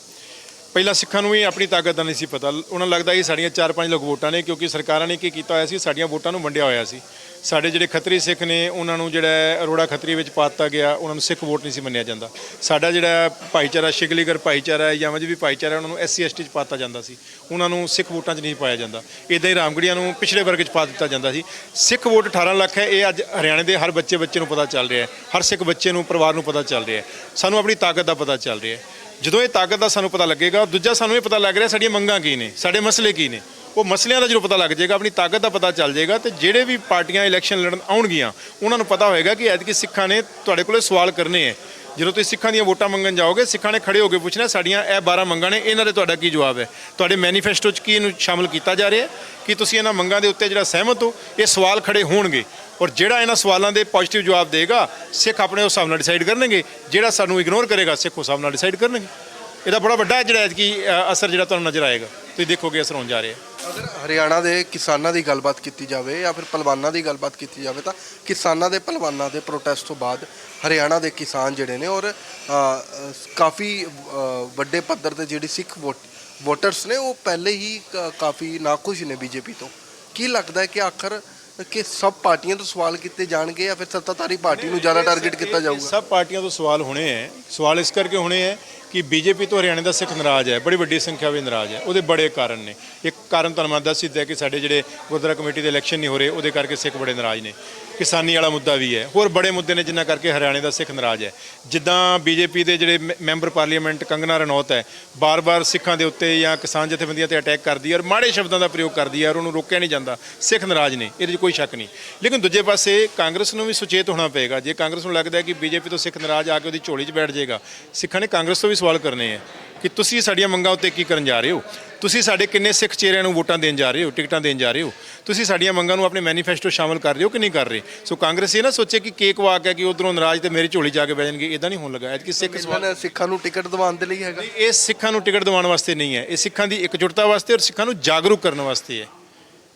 ਪਹਿਲਾਂ ਸਿੱਖਾਂ ਨੂੰ ਵੀ ਆਪਣੀ ਤਾਕਤ ਦਾ ਨਹੀਂ ਸੀ ਪਤਾ। ਉਹਨਾਂ ਲੱਗਦਾ ਕਿ ਸਾਡੀਆਂ 4-5 ਲੋਕ ਵੋਟਾਂ ਨੇ, ਕਿਉਂਕਿ ਸਰਕਾਰਾਂ ਨੇ ਕੀ ਕੀਤਾ ਹੋਇਆ ਸੀ, ਸਾਡੀਆਂ ਵੋਟਾਂ ਨੂੰ ਵੰਡਿਆ ਹੋਇਆ ਸੀ। ਸਾਡੇ ਜਿਹੜੇ ਖੱਤਰੀ ਸਿੱਖ ਨੇ, ਉਹਨਾਂ ਨੂੰ ਜਿਹੜਾ ਅਰੋੜਾ ਖੱਤਰੀ ਵਿੱਚ ਪਾ ਦਿੱਤਾ ਗਿਆ, ਉਹਨਾਂ ਨੂੰ ਸਿੱਖ ਵੋਟ ਨਹੀਂ ਸੀ ਮੰਨਿਆ ਜਾਂਦਾ। ਸਾਡਾ ਜਿਹੜਾ ਭਾਈਚਾਰਾ, ਸ਼ਿਗਲੀਗਰ ਭਾਈਚਾਰਾ ਹੈ ਜਾਂ ਮਜਬੀ ਭਾਈਚਾਰਾ ਉਹਨਾਂ ਨੂੰ ਐਸਸੀ ਐਸਟੀ 'ਚ ਪਾਤਾ ਜਾਂਦਾ ਸੀ। ਉਹਨਾਂ ਨੂੰ ਸਿੱਖ ਵੋਟਾਂ 'ਚ ਨਹੀਂ ਪਾਇਆ ਜਾਂਦਾ। ਇਦਾਂ ਹੀ ਰਾਮਗੜੀਆਂ ਨੂੰ ਪਿਛਲੇ ਵਰਗ 'ਚ ਪਾ ਦਿੱਤਾ ਜਾਂਦਾ ਸੀ। ਸਿੱਖ ਵੋਟ 18 ਲੱਖ ਹੈ, ਇਹ ਅੱਜ ਹਰਿਆਣੇ ਦੇ ਹਰ ਬੱਚੇ ਬੱਚੇ ਨੂੰ ਪਤਾ ਚੱਲ ਰਿਹਾ ਹੈ। ਹਰ ਸਿੱਖ ਬੱਚੇ ਨੂੰ, ਪਰਿਵਾਰ ਨੂੰ ਪਤਾ ਚੱਲ ਰਿਹਾ ਹੈ। ਸਾਨੂੰ ਆਪਣੀ ਤਾਕਤ ਦਾ ਪਤਾ ਚੱਲ ਰਿਹਾ ਹੈ। ਜਦੋਂ ਇਹ ਤਾਕਤ ਦਾ ਸਾਨੂੰ ਪਤਾ ਲੱਗੇਗਾ, ਦੂਜਾ ਸਾਨੂੰ ਇਹ ਪਤਾ ਲੱਗ ਰਿਹਾ ਸਾਡੀਆਂ ਮੰਗਾਂ ਕੀ ਨੇ, ਸਾਡੇ ਮਸਲੇ ਕੀ ਨੇ। ਉਹ ਮਸਲਿਆਂ ਦਾ ਜਦੋਂ ਪਤਾ ਲੱਗ ਜਾਏਗਾ, ਆਪਣੀ ਤਾਕਤ ਦਾ ਪਤਾ ਚੱਲ ਜਾਏਗਾ, ਤੇ ਜਿਹੜੇ ਵੀ ਪਾਰਟੀਆਂ ਇਲੈਕਸ਼ਨ ਲੜਨ ਆਉਣਗੀਆਂ, ਉਹਨਾਂ ਨੂੰ ਪਤਾ ਹੋਏਗਾ ਕਿ ਐਤਕੀ ਸਿੱਖਾਂ ਨੇ ਤੁਹਾਡੇ ਕੋਲੇ ਸਵਾਲ ਕਰਨੇ ਹੈ ਜਦੋਂ ਤੁਸੀਂ ਸਿੱਖਾਂ ਦੀਆਂ ਵੋਟਾਂ ਮੰਗਣ ਜਾਓਗੇ, ਸਿੱਖਾਂ ਨੇ ਖੜੇ ਹੋ ਕੇ ਪੁੱਛਣਾ, ਸਾਡੀਆਂ ਇਹ 12 ਮੰਗਾਂ ਨੇ, ਇਹਨਾਂ ਦੇ ਤੁਹਾਡਾ ਕੀ ਜਵਾਬ ਹੈ ਤੁਹਾਡੇ ਮੈਨੀਫੈਸਟੋ 'ਚ ਕੀ ਇਹਨੂੰ ਸ਼ਾਮਲ ਕੀਤਾ ਜਾ ਰਿਹਾ ਹੈ ਕਿ ਤੁਸੀਂ ਇਹਨਾਂ ਮੰਗਾਂ ਦੇ ਉੱਤੇ ਜਿਹੜਾ ਸਹਿਮਤ ਹੋ, ਇਹ ਸਵਾਲ ਖੜੇ ਹੋਣਗੇ? ਔਰ ਜਿਹੜਾ ਇਹਨਾਂ ਸਵਾਲਾਂ ਦੇ ਪੋਜ਼ਿਟਿਵ ਜਵਾਬ ਦੇਗਾ ਸਿੱਖ ਆਪਣੇ ਉਸ ਹਿਸਾਬ ਨਾਲ ਡਿਸਾਈਡ ਕਰਨਗੇ। ਜਿਹੜਾ ਸਾਨੂੰ ਇਗਨੋਰ ਕਰੇਗਾ ਸਿੱਖ ਉਸ ਹਿਸਾਬ ਨਾਲ ਡਿਸਾਈਡ ਕਰਨਗੇ। ਇਹਦਾ ਬੜਾ ਵੱਡਾ ਜਿਹੜਾ ਐਤਕੀ ਅ, ਅਸਰ ਜਿਹੜਾ ਤੁਹਾਨੂੰ ਨਜ਼ਰ ਆਏਗਾ। ਤੁਸੀਂ ਦੇਖੋਗੇ ਅਸਰ ਹੋਣ ਜਾ ਰਿਹਾ ਅਗਰ ਹਰਿਆਣਾ ਦੇ ਕਿਸਾਨਾਂ ਦੀ ਗੱਲਬਾਤ ਕੀਤੀ ਜਾਵੇ ਜਾਂ ਫਿਰ ਪਹਿਲਵਾਨਾਂ ਦੀ ਗੱਲਬਾਤ ਕੀਤੀ ਜਾਵੇ ਤਾਂ ਕਿਸਾਨਾਂ ਦੇ ਪਹਿਲਵਾਨਾਂ ਦੇ ਪ੍ਰੋਟੈਸਟ ਤੋਂ ਬਾਅਦ ਹਰਿਆਣਾ ਦੇ ਕਿਸਾਨ ਜਿਹੜੇ ਨੇ ਔਰ ਕਾਫੀ ਵੱਡੇ ਪੱਧਰ ਤੇ ਜਿਹੜੀ ਸਿੱਖ ਵੋਟ ਵੋਟਰਸ ਨੇ ਉਹ ਪਹਿਲੇ ਹੀ ਕ- ਕਾਫੀ ਨਾਖੁਸ਼ ਨੇ ਬੀਜੇਪੀ ਤੋਂ। ਕੀ ਲੱਗਦਾ ਹੈ ਕਿ ਆਖਰ ਕਿ ਸਭ ਪਾਰਟੀਆਂ ਤੋਂ ਸਵਾਲ ਕੀਤੇ ਜਾਣਗੇ ਜਾਂ ਫਿਰ ਸੱਤਾਧਾਰੀ ਪਾਰਟੀ ਨੂੰ ਜ਼ਿਆਦਾ ਟਾਰਗੇਟ ਕੀਤਾ ਜਾਊਗਾ? ਸਭ ਪਾਰਟੀਆਂ ਤੋਂ ਸਵਾਲ ਹੋਣੇ ਹੈ। ਸਵਾਲ ਇਸ ਕਰਕੇ ਹੋਣੇ ਹੈ ਕਿ ਬੀਜੇਪੀ ਤੋਂ ਹਰਿਆਣੇ ਦਾ ਸਿੱਖ ਨਾਰਾਜ਼ ਹੈ। ਬੜੀ ਵੱਡੀ ਸੰਖਿਆ ਵਿੱਚ ਨਾਰਾਜ਼ ਹੈ। ਉਹਦੇ ਬੜੇ ਕਾਰਨ ਨੇ। ਕਾਰਨ ਤੁਹਾਨੂੰ ਮੈਂ ਦੱਸ ਦਿੱਤਾ ਕਿ ਸਾਡੇ ਜਿਹੜੇ ਗੁਰਦੁਆਰਾ ਕਮੇਟੀ ਦੇ ਇਲੈਕਸ਼ਨ ਨਹੀਂ ਹੋ ਰਹੇ, ਉਹਦੇ ਕਰਕੇ ਸਿੱਖ ਬੜੇ ਨਾਰਾਜ਼ ਨੇ। ਕਿਸਾਨੀ ਵਾਲਾ ਮੁੱਦਾ ਵੀ ਹੈ। ਹੋਰ ਬੜੇ ਮੁੱਦੇ ਨੇ ਜਿਨ੍ਹਾਂ ਕਰਕੇ ਹਰਿਆਣੇ ਦਾ ਸਿੱਖ ਨਾਰਾਜ਼ ਹੈ। ਜਿੱਦਾਂ ਬੀਜੇਪੀ ਦੇ ਜਿਹੜੇ ਮੈ- ਮੈਂਬਰ ਪਾਰਲੀਮੈਂਟ ਕੰਗਨਾ ਰਣੌਤ ਹੈ, ਬਾਰ-ਬਾਰ ਸਿੱਖਾਂ ਦੇ ਉੱਤੇ ਜਾਂ ਕਿਸਾਨ ਜਥੇਬੰਦੀਆਂ ਤੇ ਅਟੈਕ ਕਰਦੀ ਹੈ ਔਰ ਮਾੜੇ ਸ਼ਬਦਾਂ ਦਾ ਪ੍ਰਯੋਗ ਕਰਦੀ ਹੈ ਔਰ ਉਹਨੂੰ ਰੋਕਿਆ ਨਹੀਂ ਜਾਂਦਾ। ਸਿੱਖ ਨਾਰਾਜ਼ ਨੇ, ਇਹਦੇ 'ਚ ਕੋਈ ਸ਼ੱਕ ਨਹੀਂ। ਲੇਕਿਨ ਦੂਜੇ ਪਾਸੇ ਕਾਂਗਰਸ ਨੂੰ ਵੀ ਸੁਚੇਤ ਹੋਣਾ ਪਏਗਾ। ਜੇ ਕਾਂਗਰਸ ਨੂੰ ਲੱਗਦਾ ਹੈ ਕਿ ਬੀਜੇਪੀ ਤੋਂ ਸਿੱਖ ਨਾਰਾਜ਼ ਆ ਕੇ ਉਹਦੀ ਝੋਲੀ 'ਚ ਬੈਠ ਜਾਏਗਾ, ਸਿੱਖਾਂ ਨੇ ਕਾਂਗਰਸ ਤੋਂ ਵੀ ਸਵਾਲ ਕਰਨੇ ਹੈ ਕਿ ਤੁਸੀਂ ਸਾਡੀਆਂ ਮੰਗਾਂ ਉੱਤੇ ਕੀ ਕਰਨ ਜਾ ਰਹੇ ਹੋ? ਤੁਸੀਂ ਸਾਡੇ ਕਿੰਨੇ ਸਿੱਖ ਚਿਹਰਿਆਂ ਨੂੰ ਵੋਟਾਂ ਦੇਣ ਜਾ ਰਹੇ ਹੋ ਟਿਕਟਾਂ ਦੇਣ ਜਾ ਰਹੇ ਹੋ? ਤੁਸੀਂ ਸਾਡੀਆਂ ਮੰਗਾਂ ਨੂੰ ਆਪਣੇ ਮੈਨੀਫੈਸਟੋ ਸ਼ਾਮਲ ਕਰ ਰਹੇ ਹੋ ਕਿ ਨਹੀਂ ਕਰ ਰਹੇ? ਸੋ ਕਾਂਗਰਸ ਇਹ ਨਾ ਸੋਚੇ ਕਿ ਕੇਕ ਵਾਕ ਹੈ ਕਿ ਉਧਰੋਂ ਨਾਰਾਜ਼ ਤੇ ਮੇਰੀ ਝੋਲੀ ਜਾ ਕੇ ਬਹਿ ਜਾਣਗੇ ਇਦਾਂ ਨਹੀਂ ਹੋਣ ਲੱਗਾ। ਐਤਕੀ ਸਿੱਖ ਸਵਾਲ ਸਿੱਖਾਂ ਨੂੰ ਟਿਕਟ ਦਿਵਾਉਣ ਦੇ ਲਈ ਹੈਗਾ। ਇਹ ਸਿੱਖਾਂ ਨੂੰ ਟਿਕਟ ਦਿਵਾਉਣ ਵਾਸਤੇ ਨਹੀਂ ਹੈ। ਇਹ ਸਿੱਖਾਂ ਦੀ ਇਕਜੁੱਟਤਾ ਵਾਸਤੇ ਔਰ ਸਿੱਖਾਂ ਨੂੰ ਜਾਗਰੂਕ ਕਰਨ ਵਾਸਤੇ ਹੈ।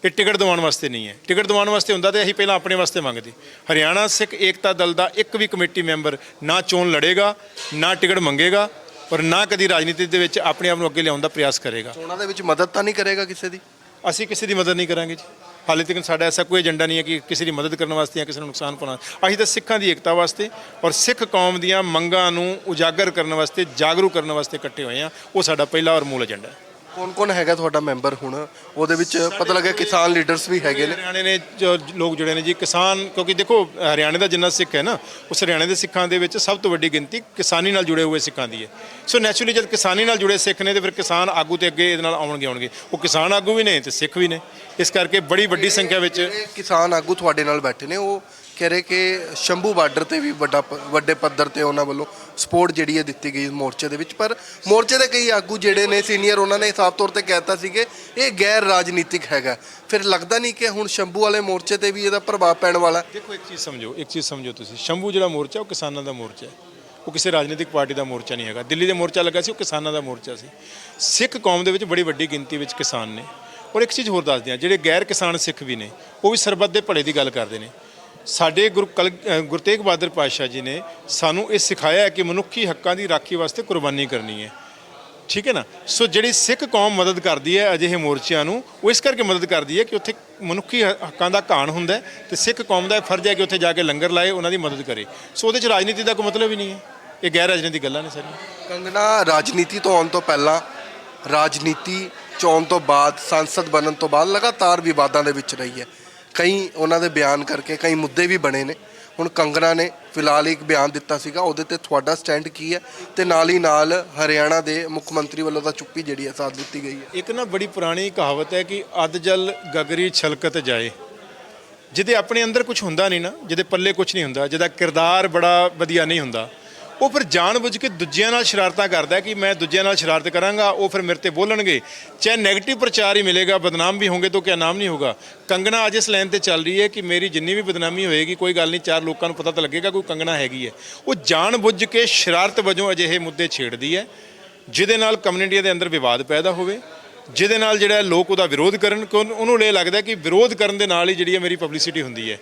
ਇਹ ਟਿਕਟ ਦਿਵਾਉਣ ਵਾਸਤੇ ਨਹੀਂ ਹੈ। ਟਿਕਟ ਦਿਵਾਉਣ ਵਾਸਤੇ ਹੁੰਦਾ ਤੇ ਅਸੀਂ ਪਹਿਲਾਂ ਆਪਣੇ ਵਾਸਤੇ ਮੰਗਦੇ। ਹਰਿਆਣਾ ਸਿੱਖ ਏਕਤਾ ਦਲ ਦਾ ਇੱਕ ਵੀ ਕਮੇਟੀ ਮੈਂਬਰ ਨਾ ਚੋਣ ਲੜੇਗਾ ਨਾ ਟਿਕਟ ਮੰਗੇਗਾ ਔਰ ਨਾ ਕਦੀ ਰਾਜਨੀਤੀ ਦੇ ਵਿੱਚ ਆਪਣੇ ਆਪ ਨੂੰ ਅੱਗੇ ਲਿਆਉਣ ਦਾ ਪ੍ਰਯਾਸ ਕਰੇਗਾ। ਚੋਣਾਂ ਦੇ ਵਿੱਚ ਮਦਦ ਤਾਂ ਨਹੀਂ ਕਰੇਗਾ ਕਿਸੇ ਦੀ? ਅਸੀਂ ਕਿਸੇ ਦੀ ਮਦਦ ਨਹੀਂ ਕਰਾਂਗੇ ਜੀ। ਹਾਲੇ ਤੱਕ ਸਾਡਾ ਐਸਾ ਕੋਈ ਏਜੰਡਾ ਨਹੀਂ ਹੈ ਕਿ ਕਿਸੇ ਦੀ ਮਦਦ ਕਰਨ ਵਾਸਤੇ ਜਾਂ ਕਿਸੇ ਨੂੰ ਨੁਕਸਾਨ ਪਹੁੰਚਾਉਣਾ ਅਸੀਂ ਤਾਂ ਸਿੱਖਾਂ ਦੀ ਏਕਤਾ ਵਾਸਤੇ ਔਰ ਸਿੱਖ ਕੌਮ ਦੀਆਂ ਮੰਗਾਂ ਨੂੰ ਉਜਾਗਰ ਕਰਨ ਵਾਸਤੇ ਜਾਗਰੂਕ ਕਰਨ ਵਾਸਤੇ ਇਕੱਠੇ ਹੋਏ ਹਾਂ। ਉਹ ਸਾਡਾ ਪਹਿਲਾ ਔਰ ਮੂਲ ਏਜੰਡਾ ਹੈ। ਕੌਣ ਕੌਣ ਹੈਗਾ ਤੁਹਾਡਾ ਮੈਂਬਰ ਹੁਣ? ਉਹਦੇ ਵਿੱਚ ਪਤਾ ਲੱਗਾ ਕਿਸਾਨ ਲੀਡਰਸ ਵੀ ਹੈਗੇ ਨੇ। ਹਰਿਆਣੇ ਨੇ ਜੋ ਲੋਕ ਜੁੜੇ ਨੇ ਜੀ ਕਿਸਾਨ ਕਿਉਂਕਿ ਦੇਖੋ ਹਰਿਆਣੇ ਦਾ ਜਿੰਨਾ ਸਿੱਖ ਹੈ ਨਾ ਉਸ ਹਰਿਆਣੇ ਦੇ ਸਿੱਖਾਂ ਦੇ ਵਿੱਚ ਸਭ ਤੋਂ ਵੱਡੀ ਗਿਣਤੀ ਕਿਸਾਨੀ ਨਾਲ ਜੁੜੇ ਹੋਏ ਸਿੱਖਾਂ ਦੀ ਹੈ। ਸੋ ਨੈਚੁਰਲੀ ਜਦ ਕਿਸਾਨੀ ਨਾਲ ਜੁੜੇ ਸਿੱਖ ਨੇ ਤੇ ਫਿਰ ਕਿਸਾਨ ਆਗੂ ਤੇ ਅੱਗੇ ਇਹਦੇ ਨਾਲ ਆਉਣਗੇ ਆਉਣਗੇ। ਉਹ ਕਿਸਾਨ ਆਗੂ ਵੀ ਨੇ ਤੇ ਸਿੱਖ ਵੀ ਨੇ। ਇਸ ਕਰਕੇ ਬੜੀ ਵੱਡੀ ਸੰਖਿਆ ਵਿੱਚ ਕਿਸਾਨ ਆਗੂ ਤੁਹਾਡੇ ਨਾਲ ਬੈਠੇ ਨੇ ਉਹ ਕਹਿ ਰਹੇ ਕਿ ਸ਼ੰਭੂ ਬਾਰਡਰ ਤੇ ਵੀ ਵੱਡਾ ਪ- ਵੱਡੇ ਪੱਧਰ ਤੇ ਉਹਨਾਂ ਵੱਲੋਂ ਸਪੋਰਟ ਜਿਹੜੀ ਹੈ ਦਿੱਤੀ ਗਈ ਮੋਰਚੇ ਦੇ ਵਿੱਚ। ਪਰ ਮੋਰਚੇ ਦੇ ਕਈ ਆਗੂ ਜਿਹੜੇ ਨੇ ਸੀਨੀਅਰ, ਉਹਨਾਂ ਨੇ ਸਾਫ਼ ਤੌਰ ਤੇ ਕਹਿਤਾ ਕਿ ਇਹ ਗੈਰ ਰਾਜਨੀਤਿਕ ਹੈਗਾ। ਫਿਰ ਲੱਗਦਾ ਨਹੀਂ ਕਿ ਹੁਣ ਸ਼ੰਭੂ ਵਾਲੇ ਮੋਰਚੇ ਤੇ ਵੀ ਇਹਦਾ ਪ੍ਰਭਾਵ ਪੈਣ ਵਾਲਾ ਦੇਖੋ, ਇੱਕ ਚੀਜ਼ ਸਮਝੋ, ਇੱਕ ਚੀਜ਼ ਸਮਝੋ ਤੁਸੀਂ। ਸ਼ੰਭੂ ਜਿਹੜਾ ਮੋਰਚਾ, ਉਹ ਕਿਸਾਨਾਂ ਦਾ ਮੋਰਚਾ ਹੈ। ਉਹ ਕਿਸੇ ਰਾਜਨੀਤਿਕ ਪਾਰਟੀ ਦਾ ਮੋਰਚਾ ਨਹੀਂ ਹੈਗਾ। ਦਿੱਲੀ ਦੇ ਮੋਰਚਾ ਲੱਗਾ ਸੀ, ਉਹ ਕਿਸਾਨਾਂ ਦਾ ਮੋਰਚਾ ਸੀ। ਸਿੱਖ ਕੌਮ ਦੇ ਵਿੱਚ ਬੜੀ ਵੱਡੀ ਗਿਣਤੀ ਵਿੱਚ ਕਿਸਾਨ ਨੇ। ਔਰ ਇੱਕ ਚੀਜ਼ ਹੋਰ ਦੱਸਦੇ ਹਾਂ, ਜਿਹੜੇ ਗੈਰ ਕਿਸਾਨ ਸਿੱਖ ਵੀ ਨੇ, ਉਹ ਵੀ ਸਰਬੱਤ ਦੇ ਭਲੇ ਦੀ ਗੱਲ ਕਰਦੇ ਨੇ। ਸਾਡੇ ਗੁਰੂ ਕਲ ਗੁਰੂ ਤੇਗ ਬਹਾਦਰ ਪਾਤਸ਼ਾਹ ਜੀ ਨੇ ਸਾਨੂੰ ਇਹ ਸਿਖਾਇਆ ਹੈ ਕਿ ਮਨੁੱਖੀ ਹੱਕਾਂ ਦੀ ਰਾਖੀ ਵਾਸਤੇ ਕੁਰਬਾਨੀ ਕਰਨੀ ਹੈ। ਠੀਕ ਹੈ ਨਾ? ਸੋ ਜਿਹੜੀ ਸਿੱਖ ਕੌਮ ਮਦਦ ਕਰਦੀ ਹੈ ਅਜਿਹੇ ਮੋਰਚਿਆਂ ਨੂੰ, ਉਹ ਇਸ ਕਰਕੇ ਮਦਦ ਕਰਦੀ ਹੈ ਕਿ ਉੱਥੇ ਮਨੁੱਖੀ ਹੱਕਾਂ ਦਾ ਘਾਣ ਹੁੰਦਾ ਹੈ ਤੇ ਸਿੱਖ ਕੌਮ ਦਾ ਇਹ ਫਰਜ਼ ਹੈ ਕਿ ਉੱਥੇ ਜਾ ਕੇ ਲੰਗਰ ਲਾਏ, ਉਹਨਾਂ ਦੀ ਮਦਦ ਕਰੇ। ਸੋ ਉਹਦੇ ਚ ਰਾਜਨੀਤੀ ਦਾ ਕੋਈ ਮਤਲਬ ਹੀ ਨਹੀਂ ਹੈ। ਇਹ ਗੈਰ ਰਾਜਨੀਤਿਕ ਗੱਲਾਂ ਨੇ ਸਾਰੀਆਂ। ਕੰਗਨਾ ਰਾਜਨੀਤੀ ਤੋਂ ਆਉਣ ਤੋਂ ਪਹਿਲਾਂ, ਰਾਜਨੀਤੀ ਚੋਣ ਤੋਂ ਬਾਅਦ, ਸੰਸਦ ਬਣਨ ਤੋਂ ਬਾਅਦ ਲਗਾਤਾਰ ਵਿਵਾਦਾਂ ਦੇ ਵਿੱਚ ਰਹੀ ਹੈ। ਕਈ ਉਹਨਾਂ ਦੇ ਬਿਆਨ ਕਰਕੇ ਕਈ ਮੁੱਦੇ ਵੀ ਬਣੇ ਨੇ। ਹੁਣ ਕੰਗਣਾ ਨੇ ਫਿਲਹਾਲ ਇੱਕ ਬਿਆਨ ਦਿੱਤਾ ਸੀਗਾ, ਉਹਦੇ ਤੇ ਤੁਹਾਡਾ ਸਟੈਂਡ ਕੀ ਹੈ? ਤੇ ਨਾਲ ਹੀ ਨਾਲ ਹਰਿਆਣਾ ਦੇ ਮੁੱਖ ਮੰਤਰੀ ਵੱਲੋਂ ਤਾਂ ਚੁੱਪੀ ਜਿਹੜੀ ਹੈ ਸਾਥ ਦਿੱਤੀ ਗਈ ਹੈ। ਇੱਕ ਨਾ ਬੜੀ ਪੁਰਾਣੀ ਕਹਾਵਤ ਹੈ ਕਿ ਅਧ ਜਲ ਗਗਰੀ ਛਲਕਤ ਜਾਏ। ਜਿਹਦੇ ਆਪਣੇ ਅੰਦਰ ਕੁਝ ਹੁੰਦਾ ਨਹੀਂ ਨਾ, ਜਿਹਦੇ ਪੱਲੇ ਕੁਝ ਨਹੀਂ ਹੁੰਦਾ, ਜਿਹਦਾ ਕਿਰਦਾਰ ਬੜਾ ਵਧੀਆ ਨਹੀਂ ਹੁੰਦਾ। ਉਹ ਫਿਰ ਜਾਣਬੁੱਝ ਕੇ ਦੂਜਿਆਂ ਨਾਲ ਸ਼ਰਾਰਤਾਂ ਕਰਦਾ ਕਿ ਮੈਂ ਦੂਜਿਆਂ ਨਾਲ ਸ਼ਰਾਰਤ ਕਰਾਂਗਾ, ਉਹ ਫਿਰ ਮੇਰੇ ਤੇ ਬੋਲਣਗੇ। ਚਾਹੇ 네ਗੇਟਿਵ ਪ੍ਰਚਾਰ ਹੀ ਮਿਲੇਗਾ, ਬਦਨਾਮ ਵੀ ਹੋਣਗੇ ਤਾਂ ਕਿਆ ਨਾਮ ਨਹੀਂ ਹੋਗਾ ਕੰਗਣਾ ਅੱਜ ਇਸ ਲਾਈਨ ਤੇ ਚੱਲ ਰਹੀ ਹੈ ਕਿ ਮੇਰੀ ਜਿੰਨੀ ਵੀ ਬਦਨਾਮੀ ਹੋਏਗੀ, ਕੋਈ ਗੱਲ ਨਹੀਂ, ਚਾਰ ਲੋਕਾਂ ਨੂੰ ਪਤਾ ਤਾਂ ਲੱਗੇਗਾ ਕੋਈ ਕੰਗਣਾ ਹੈਗੀ ਹੈ। ਉਹ ਜਾਣਬੁੱਝ ਕੇ ਸ਼ਰਾਰਤ ਵਜੋਂ ਅਜਿਹੇ ਮੁੱਦੇ ਛੇੜਦੀ ਹੈ, ਜਿਹਦੇ ਨਾਲ ਕਮਿਊਨਿਟੀ ਦੇ ਅੰਦਰ ਵਿਵਾਦ ਪੈਦਾ ਹੋਵੇ, ਜਿਹਦੇ ਨਾਲ ਜਿਹੜਾ ਲੋਕ ਉਹਦਾ ਵਿਰੋਧ ਕਰਨ, ਕਿ ਉਹਨੂੰ ਉਹਨੂੰ ਇਹ ਲੱਗਦਾ ਕਿ ਵਿਰੋਧ ਕਰਨ ਦੇ ਨਾਲ ਹੀ ਜਿਹੜੀ ਹੈ ਮੇਰੀ ਪਬਲਿਸਿਟੀ ਹੁੰਦੀ ਹੈ।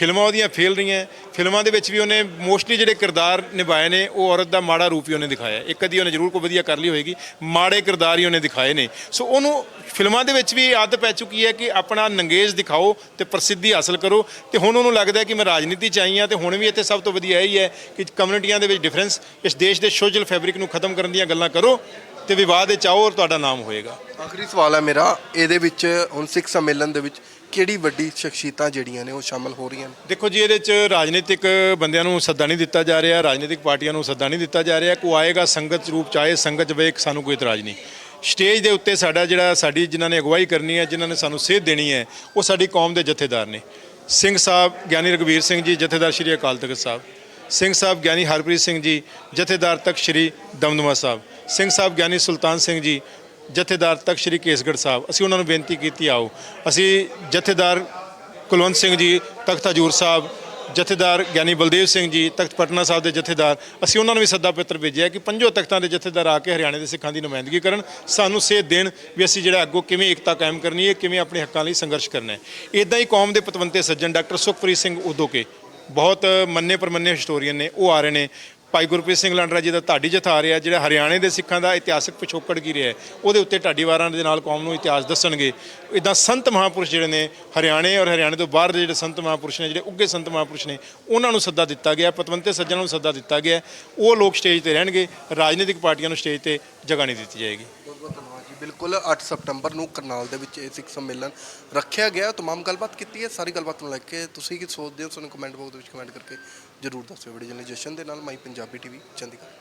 ਫਿਲਮਾਂ ਉਹਦੀਆਂ ਫੇਲ ਰਹੀਆਂ ਫਿਲਮਾਂ ਦੇ ਵਿੱਚ ਵੀ ਉਹਨੇ ਮੋਸਟਲੀ ਜਿਹੜੇ ਕਿਰਦਾਰ ਨਿਭਾਏ ਨੇ, ਉਹ ਔਰਤ ਦਾ ਮਾੜਾ ਰੂਪ ਹੀ ਉਹਨੇ ਦਿਖਾਇਆ ਇੱਕ ਅੱਧੀ ਉਹਨੇ ਜ਼ਰੂਰ ਕੋਈ ਵਧੀਆ ਕਰ ਲਈ ਹੋਏਗੀ, ਮਾੜੇ ਕਿਰਦਾਰ ਹੀ ਉਹਨੇ ਦਿਖਾਏ ਨੇ। ਸੋ ਉਹਨੂੰ ਫਿਲਮਾਂ ਦੇ ਵਿੱਚ ਵੀ ਆਦਤ ਪੈ ਚੁੱਕੀ ਹੈ ਕਿ ਆਪਣਾ ਨੰਗੇਜ ਦਿਖਾਓ ਤੇ ਪ੍ਰਸਿੱਧੀ ਹਾਸਲ ਕਰੋ। ਤੇ ਹੁਣ ਉਹਨੂੰ ਲੱਗਦਾ ਕਿ ਮੈਂ ਰਾਜਨੀਤੀ ਚ ਆਈ ਹਾਂ ਤੇ ਹੁਣ ਵੀ ਇੱਥੇ ਸਭ ਤੋਂ ਵਧੀਆ ਇਹੀ ਹੈ ਕਿ ਕਮਿਊਨਿਟੀਆਂ ਦੇ ਵਿੱਚ ਡਿਫਰੈਂਸ, ਇਸ ਦੇਸ਼ ਦੇ ਸੋਸ਼ਲ ਫੈਬਰਿਕ ਨੂੰ ਖਤਮ ਕਰਨ ਦੀਆਂ ਗੱਲਾਂ ਕਰੋ ਤੇ ਵਿਵਾਦ ਵਿੱਚ ਆਓ ਔਰ ਤੁਹਾਡਾ ਨਾਮ ਹੋਏਗਾ। ਆਖਰੀ ਸਵਾਲ ਹੈ ਮੇਰਾ, ਇਹਦੇ ਵਿੱਚ ਹੁਣ ਸਿੱਖ ਸੰਮੇਲਨ ਦੇ ਵਿੱਚ ਕਿਹੜੀ ਵੱਡੀ ਸ਼ਖਸੀਅਤਾਂ ਜਿਹੜੀਆਂ ਨੇ ਉਹ ਸ਼ਾਮਲ ਹੋ ਰਹੀਆਂ ਨੇ? ਦੇਖੋ ਜੀ, ਇਹਦੇ ਚ ਰਾਜਨੀਤਿਕ ਬੰਦਿਆਂ ਨੂੰ ਸੱਦਾ ਨਹੀਂ ਦਿੱਤਾ ਜਾ ਰਿਹਾ, ਰਾਜਨੀਤਿਕ ਪਾਰਟੀਆਂ ਨੂੰ ਸੱਦਾ ਨਹੀਂ ਦਿੱਤਾ ਜਾ ਰਿਹਾ। ਕੋ ਆਏਗਾ ਸੰਗਤ ਰੂਪ ਚ, ਆਏ ਸੰਗਤ ਚ ਵੇਖ, ਸਾਨੂੰ ਕੋਈ ਇਤਰਾਜ਼ ਨਹੀਂ। ਸਟੇਜ ਦੇ ਉੱਤੇ ਸਾਡਾ ਜਿਹੜਾ, ਸਾਡੀ ਜਿਨ੍ਹਾਂ ਨੇ ਅਗਵਾਈ ਕਰਨੀ ਹੈ, ਜਿਨ੍ਹਾਂ ਨੇ ਸਾਨੂੰ ਸੇਧ ਦੇਣੀ ਹੈ, ਉਹ ਸਾਡੀ ਕੌਮ ਦੇ ਜਥੇਦਾਰ ਨੇ। ਸਿੰਘ ਸਾਹਿਬ, ਗਿਆਨੀ ਰਗਵੀਰ ਸਿੰਘ ਜੀ, ਜਥੇਦਾਰ ਸ਼੍ਰੀ ਅਕਾਲ ਤਖਤ ਸਾਹਿਬ। ਸਿੰਘ ਸਾਹਿਬ, ਗਿਆਨੀ ਹਰਪ੍ਰੀਤ ਸਿੰਘ ਜੀ, ਜਥੇਦਾਰ ਤਖਤ ਸ਼੍ਰੀ ਦਮਦਮਾ ਸਾਹਿਬ। ਸਿੰਘ ਸਾਹਿਬ, ਗਿਆਨੀ ਸੁਲਤਾਨ ਸਿੰਘ ਜੀ ਜਥੇਦਾਰ ਤਖਤ ਸ਼੍ਰੀ ਕੇਸਗੜ੍ਹ ਸਾਹਿਬ, ਅਸੀਂ ਉਹਨਾਂ ਨੂੰ ਬੇਨਤੀ ਕੀਤੀ, ਆਓ। ਅਸੀਂ ਜਥੇਦਾਰ ਕੁਲਵੰਤ ਸਿੰਘ ਜੀ, ਤਖਤ ਹਜੂਰ ਸਾਹਿਬ, ਜਥੇਦਾਰ ਗਿਆਨੀ ਬਲਦੇਵ ਸਿੰਘ ਜੀ, ਤਖਤ ਪਟਨਾ ਸਾਹਿਬ ਦੇ ਜਥੇਦਾਰ, ਅਸੀਂ ਉਹਨਾਂ ਨੂੰ ਵੀ ਸੱਦਾ ਪੱਤਰ ਭੇਜਿਆ ਕਿ ਪੰਜੋ ਤਖਤਾਂ ਦੇ ਜਥੇਦਾਰ ਆ ਕੇ ਹਰਿਆਣੇ ਦੇ ਸਿੱਖਾਂ ਦੀ ਨੁਮਾਇੰਦਗੀ ਕਰਨ। ਸਾਨੂੰ ਸੇਧ ਦੇਣ ਵੀ ਅਸੀਂ ਜਿਹੜਾ ਅੱਗੋਂ ਕਿਵੇਂ ਏਕਤਾ ਕਾਇਮ ਕਰਨੀ ਹੈ, ਕਿਵੇਂ ਆਪਣੇ ਹੱਕਾਂ ਲਈ ਸੰਘਰਸ਼ ਕਰਨਾ ਹੈ। ਇਦਾਂ ਹੀ ਕੌਮ ਦੇ ਪਤਵੰਤੇ ਸੱਜਣ ਡਾਕਟਰ ਸੁਖਪ੍ਰੀਤ ਸਿੰਘ ਉਦੋਕੇ, ਬਹੁਤ ਮੰਨੇ ਪਰਮੰਨੇ ਹਿਸਟੋਰੀਅਨ ਨੇ, ਉਹ ਆ ਰਹੇ ਨੇ। ਭਾਈ ਗੁਰਪ੍ਰੀਤ ਸਿੰਘ ਲਾਂਡਰਾ ਜੀ ਦਾ ਢਾਡੀ ਜਥਾ ਆ ਰਿਹਾ, ਜਿਹੜਾ ਹਰਿਆਣੇ ਦੇ ਸਿੱਖਾਂ ਦਾ ਇਤਿਹਾਸਕ ਪਿਛੋਕੜ ਕੀ ਰਿਹਾ ਉਹਦੇ ਉੱਤੇ ਢਾਡੀ ਵਾਰਾਂ ਦੇ ਨਾਲ ਕੌਮ ਨੂੰ ਇਤਿਹਾਸ ਦੱਸਣਗੇ। ਇਦਾਂ ਸੰਤ ਮਹਾਪੁਰਸ਼ ਜਿਹੜੇ ਨੇ, ਹਰਿਆਣੇ ਔਰ ਹਰਿਆਣੇ ਤੋਂ ਬਾਹਰ ਦੇ ਜਿਹੜੇ ਸੰਤ ਮਹਾਪੁਰਸ਼ ਨੇ, ਜਿਹੜੇ ਉੱਗੇ ਸੰਤ ਮਹਾਪੁਰਸ਼ ਨੇ, ਉਹਨਾਂ ਨੂੰ ਸੱਦਾ ਦਿੱਤਾ ਗਿਆ, ਪਤਵੰਤੇ ਸੱਜਣਾਂ ਨੂੰ ਸੱਦਾ ਦਿੱਤਾ ਗਿਆ। ਉਹ ਲੋਕ ਸਟੇਜ ਤੇ ਰਹਿਣਗੇ, ਰਾਜਨੀਤਿਕ ਪਾਰਟੀਆਂ ਨੂੰ ਸਟੇਜ ਤੇ ਜਗ੍ਹਾ ਨਹੀਂ ਦਿੱਤੀ ਜਾਏਗੀ। ਬਿਲਕੁਲ 8 ਸਤੰਬਰ ਨੂੰ ਕਰਨਾਲ ਦੇ ਵਿੱਚ ਇਹ ਸਿੱਖ ਸੰਮੇਲਨ ਰੱਖਿਆ ਗਿਆ। ਤਮਾਮ ਗੱਲਬਾਤ ਕੀਤੀ ਹੈ, ਸਾਰੀ ਗੱਲਬਾਤ ਨੂੰ ਲੈ ਕੇ ਤੁਸੀਂ ਕੀ ਸੋਚਦੇ ਹੋ, ਸਾਨੂੰ ਕਮੈਂਟ ਬਾਕਸ ਦੇ ਵਿੱਚ ਕਮੈਂਟ ਕਰਕੇ। ਜਰੂਰ ਦੱਸਿਓ ਵੀਡੀਓ ਜਰਨਲਿਸਟ ਜਸ਼ਨ ਦੇ ਨਾਲ ਮਾਈ ਪੰਜਾਬੀ ਟੀਵੀ ਚੰਡੀਗੜ੍ਹ।